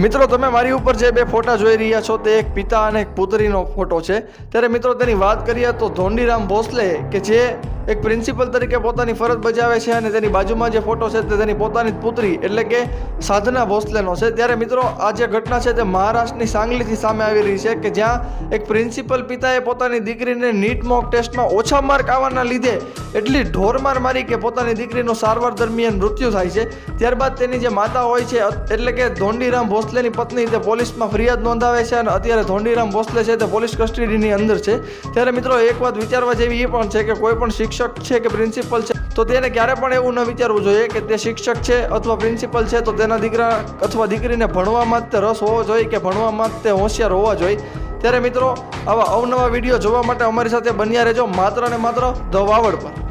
મિત્રો, તમે મારી ઉપર જે બે ફોટા જોઈ રહ્યા છો તે એક પિતા અને એક પુત્રીનો ફોટો છે. ત્યારે મિત્રો, તેની વાત કરીએ તો ધોંડીરામ ભોસલે કે જે એક પ્રિન્સિપલ તરીકે પોતાની ફરજ બજાવે છે અને તેની બાજુમાં જે ફોટો છે તે તેની પોતાની પુત્રી, એટલે કે સાધના ભોસલેનો છે. ત્યારે મિત્રો, આ જે ઘટના છે તે મહારાષ્ટ્રની સાંગલીથી સામે આવી રહી છે કે જ્યાં એક પ્રિન્સિપલ પિતાએ પોતાની દીકરીને નીટ મોક ટેસ્ટમાં ઓછા માર્ક આવવાના લીધે એટલી ઢોરમાર મારી કે પોતાની દીકરીનો સારવાર દરમિયાન મૃત્યુ થાય છે. ત્યારબાદ તેની જે માતા હોય છે એટલે કે ધોંડીરામ ભોસલેની પત્ની તે પોલીસમાં ફરિયાદ નોંધાવે છે અને અત્યારે ધોંડીરામ ભોસલે છે તે પોલીસ કસ્ટડીની અંદર છે. ત્યારે મિત્રો, એક વાત વિચારવા જેવી એ પણ છે કે કોઈ પણ શિક્ષક છે કે પ્રિન્સિપલ છે? તો તેને ક્યારે પણ એવું ન વિચારવું જોઈએ કે તે શિક્ષક છે અથવા પ્રિન્સિપલ છે, તો તેના દીકરા અથવા દીકરીને ભણવામાં જ તે રસ હોવો જોઈએ કે ભણવામાં જ તે હોશિયાર હોવા જોઈએ. ત્યારે મિત્રો, આવા અવનવા વીડિયો જોવા માટે અમારી સાથે બન્યા રહેજો માત્ર ને માત્ર ધ વાવડ પર.